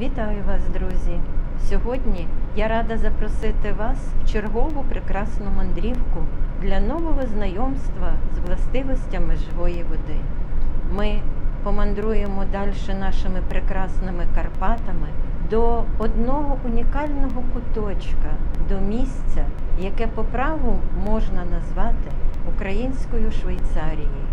Вітаю вас, друзі! Сьогодні я рада запросити вас в чергову прекрасну мандрівку для нового знайомства з властивостями живої води. Ми помандруємо далі нашими прекрасними Карпатами до одного унікального куточка, до місця, яке по праву можна назвати українською Швейцарією.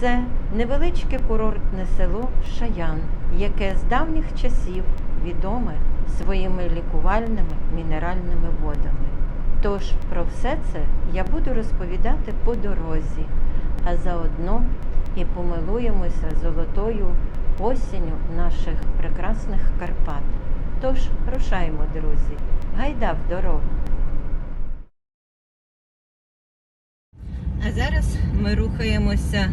Це невеличке курортне село Шаян, яке з давніх часів відоме своїми лікувальними мінеральними водами. Тож про все це я буду розповідати по дорозі, а заодно і помилуємося золотою осінню наших прекрасних Карпат. Тож рушаймо, друзі, гайда в дорогу. А зараз ми рухаємося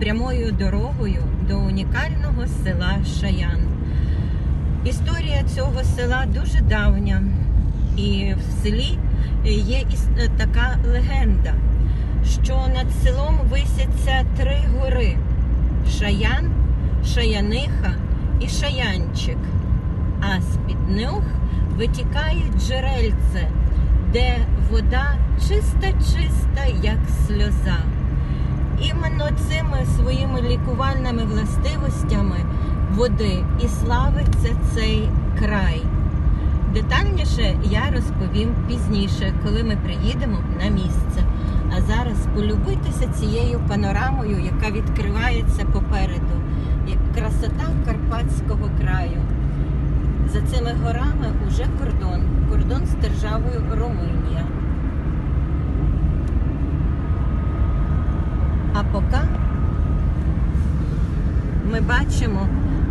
прямою дорогою до унікального села Шаян. Історія цього села дуже давня, і в селі є така легенда, що над селом висяться три гори: Шаян, Шаяниха і Шаянчик. А з-під них витікають джерельце, де вода чиста-чиста, як сльоза. Іменно цими своїми лікувальними властивостями води і славиться цей край. Детальніше я розповім пізніше, коли ми приїдемо на місце. А зараз полюбуйтеся цією панорамою, яка відкривається попереду, як красота Карпатського краю. За цими горами уже кордон, кордон з державою Румунія. А поки ми бачимо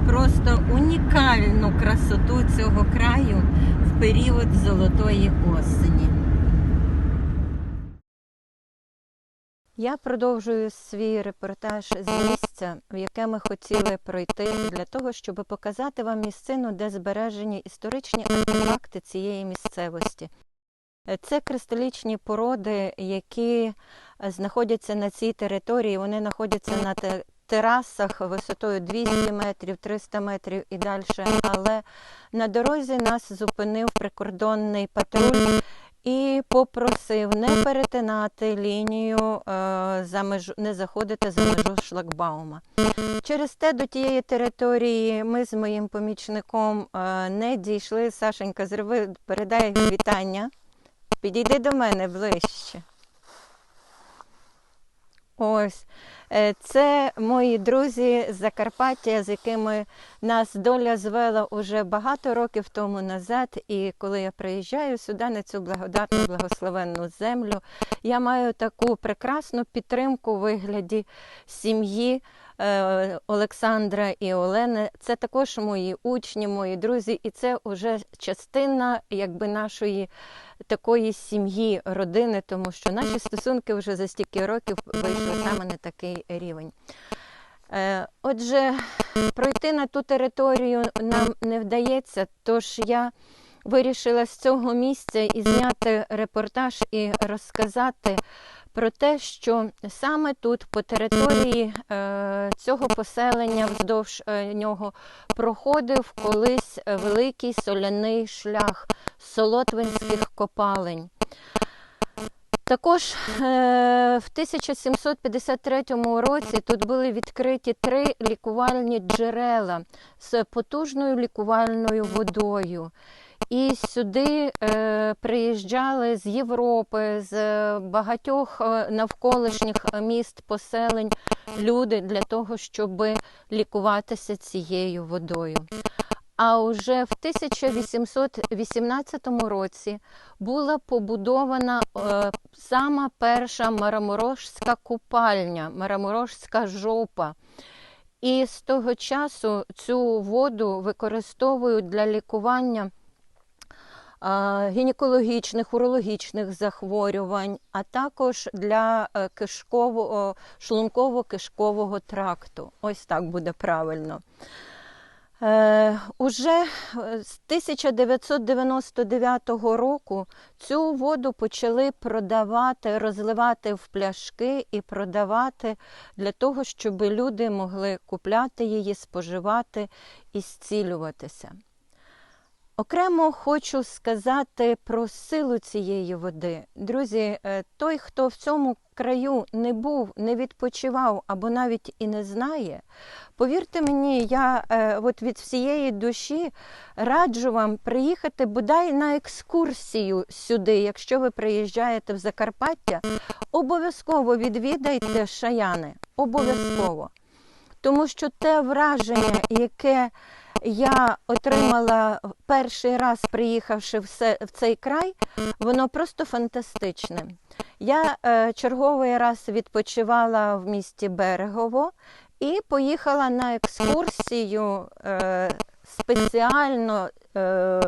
просто унікальну красоту цього краю в період золотої осені. Я продовжую свій репортаж з місця, в яке ми хотіли пройти, для того, щоб показати вам місцину, де збережені історичні артефакти цієї місцевості. Це кристалічні породи, які знаходяться на цій території. Вони знаходяться на терасах висотою 200 метрів, 300 метрів і далі. Але на дорозі нас зупинив прикордонний патруль і попросив не перетинати лінію, е, за межу, не заходити за межу шлагбаума. Через те до тієї території ми з моїм помічником е, не дійшли. Сашенька, зроби, передай вітання. Підійди до мене ближче. Ось. Е, Це мої друзі з Закарпаття, з якими нас доля звела уже багато років тому назад. І коли я приїжджаю сюди, на цю благодатну, благословенну землю, я маю таку прекрасну підтримку у вигляді сім'ї Олександра і Олени. Це також мої учні, мої друзі, і це вже частина якби нашої такої сім'ї, родини, тому що наші стосунки вже за стільки років вийшли саме на такий рівень. Е, Отже, пройти на ту територію нам не вдається, тож я вирішила з цього місця і зняти репортаж і розказати про те, що саме тут, по території е, цього поселення, вздовж е, нього, проходив колись великий соляний шлях солотвинських копалень. Також е, в 1753 році тут були відкриті три лікувальні джерела з потужною лікувальною водою. І сюди е, приїжджали з Європи, з багатьох е, навколишніх міст, поселень люди для того, щоб лікуватися цією водою. А уже в 1818 році була побудована е, сама перша мараморожська купальня, мараморожська жопа. І з того часу цю воду використовують для лікування гінекологічних, урологічних захворювань, а також для е, кишкового, шлунково-кишкового тракту. Ось так буде правильно. Е, уже е, з 1999 року цю воду почали продавати, розливати в пляшки і продавати для того, щоб люди могли купляти її, споживати і зцілюватися. Окремо хочу сказати про силу цієї води. Друзі, е, той, хто в цьому краю не був, не відпочивав або навіть і не знає, повірте мені, я е, от від всієї душі раджу вам приїхати бодай на екскурсію сюди. Якщо ви приїжджаєте в Закарпаття, обов'язково відвідайте шаяни. Обов'язково. Тому що те враження, яке я отримала перший раз, приїхавши в, цей край, воно просто фантастичне. Я е, черговий раз відпочивала в місті Берегово і поїхала на екскурсію е, спеціально, е,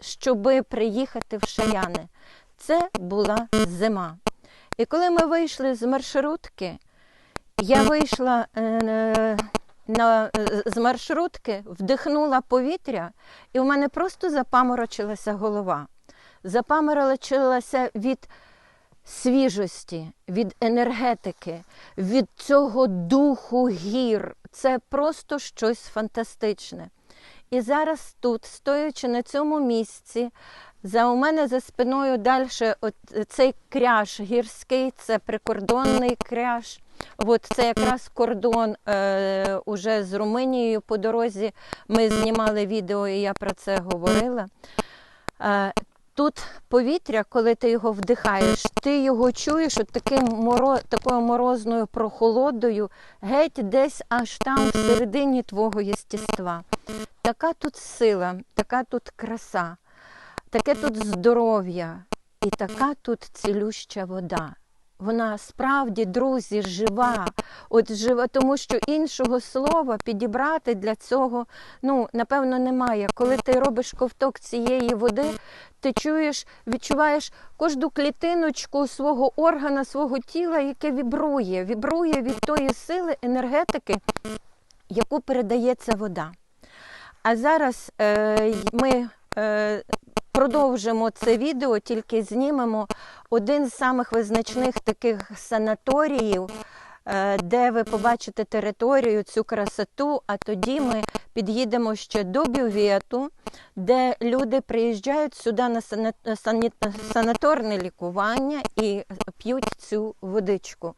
щоб приїхати в Шаяни. Це була зима. І коли ми вийшли з маршрутки, я вийшла на, з маршрутки, вдихнула повітря, і в мене просто запаморочилася голова. Запаморочилася від свіжості, від енергетики, від цього духу гір. Це просто щось фантастичне. І зараз тут, стоячи на цьому місці, за у мене за спиною далі цей кряж гірський, це прикордонний кряж. От це якраз кордон е, уже з Румунією по дорозі. Ми знімали відео, і я про це говорила. Е, Тут повітря, коли ти його вдихаєш, ти його чуєш от таким моро, такою морозною прохолодою, геть десь аж там всередині твого єстєства. Така тут сила, така тут краса, таке тут здоров'я і така тут цілюща вода. Вона справді, друзі, жива. От жива, тому що іншого слова підібрати для цього, ну, напевно, немає. Коли ти робиш ковток цієї води, ти чуєш, відчуваєш кожну клітиночку свого органа, свого тіла, яке вібрує, вібрує від тої сили енергетики, яку передає ця вода. А зараз е, ми е, продовжимо це відео, тільки знімемо один з самих визначних таких санаторіїв, е, де ви побачите територію, цю красоту, а тоді ми під'їдемо ще до бювету, де люди приїжджають сюди на санаторне лікування і п'ють цю водичку.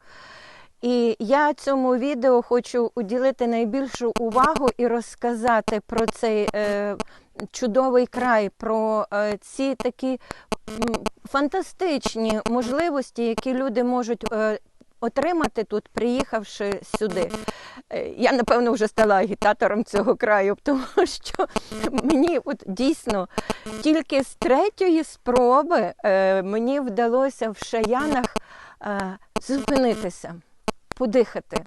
І я цьому відео хочу уділити найбільшу увагу і розказати про цей е, чудовий край, про е, ці такі фантастичні можливості, які люди можуть е, отримати тут, приїхавши сюди. Е, Я, напевно, вже стала агітатором цього краю, тому що мені от дійсно тільки з третьої спроби мені вдалося в шаянах зупинитися подихати,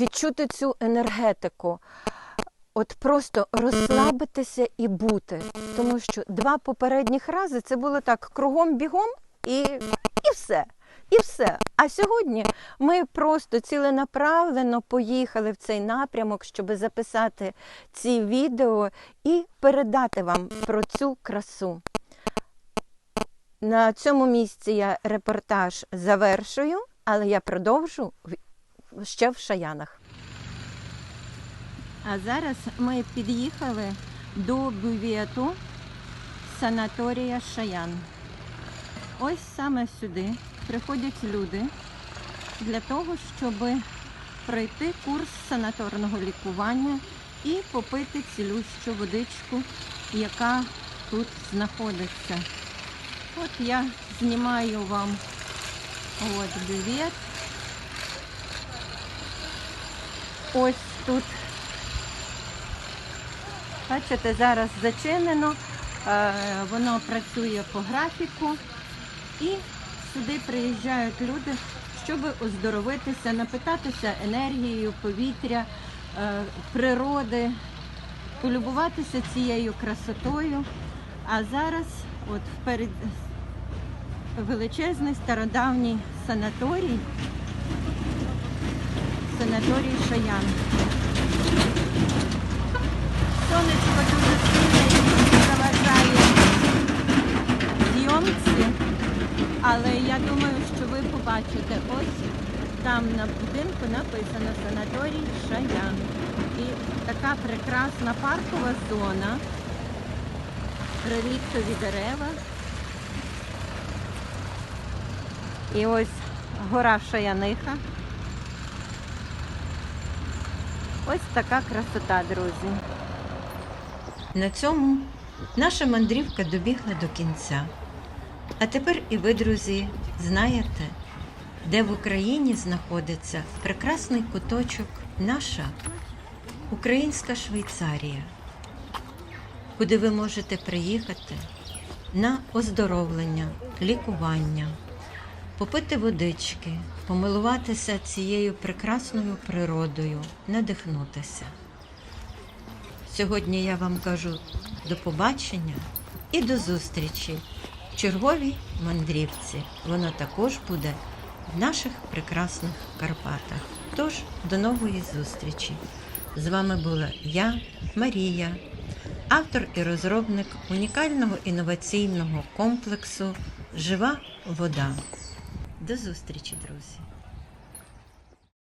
відчути цю енергетику, от просто розслабитися і бути. Тому що два попередніх рази це було так кругом бігом і, і все. І все. А сьогодні ми просто ціленаправленно поїхали в цей напрямок, щоб записати ці відео і передати вам про цю красу. На цьому місці я репортаж завершую, але я продовжу ще в Шаянах. А зараз ми під'їхали до бювету санаторія Шаян. Ось саме сюди приходять люди для того, щоб пройти курс санаторного лікування і попити цілющу водичку, яка тут знаходиться. От я знімаю вам от бювет. Ось тут. Бачите, зараз зачинено, е, воно працює по графіку. І сюди приїжджають люди, щоб оздоровитися, напитатися енергією, повітря, е, природи, полюбуватися цією красотою. А зараз от вперед величезний стародавній санаторій, санаторій Шаян сонечко дуже сильно заважає зйомці, але я думаю, що ви побачите ось там на будинку написано санаторій Шаян. І така прекрасна паркова зона, реліктові дерева. І ось гора Шаяниха. Ось така красота, друзі. На цьому наша мандрівка добігла до кінця. А тепер і ви, друзі, знаєте, де в Україні знаходиться прекрасний куточок наша українська Швейцарія, куди ви можете приїхати на оздоровлення, лікування, попити водички, помилуватися цією прекрасною природою, надихнутися. Сьогодні я вам кажу до побачення і до зустрічі в черговій мандрівці. Вона також буде в наших прекрасних Карпатах. Тож до нової зустрічі. З вами була я, Марія, автор і розробник унікального інноваційного комплексу Жива вода. До зустрічі, друзі!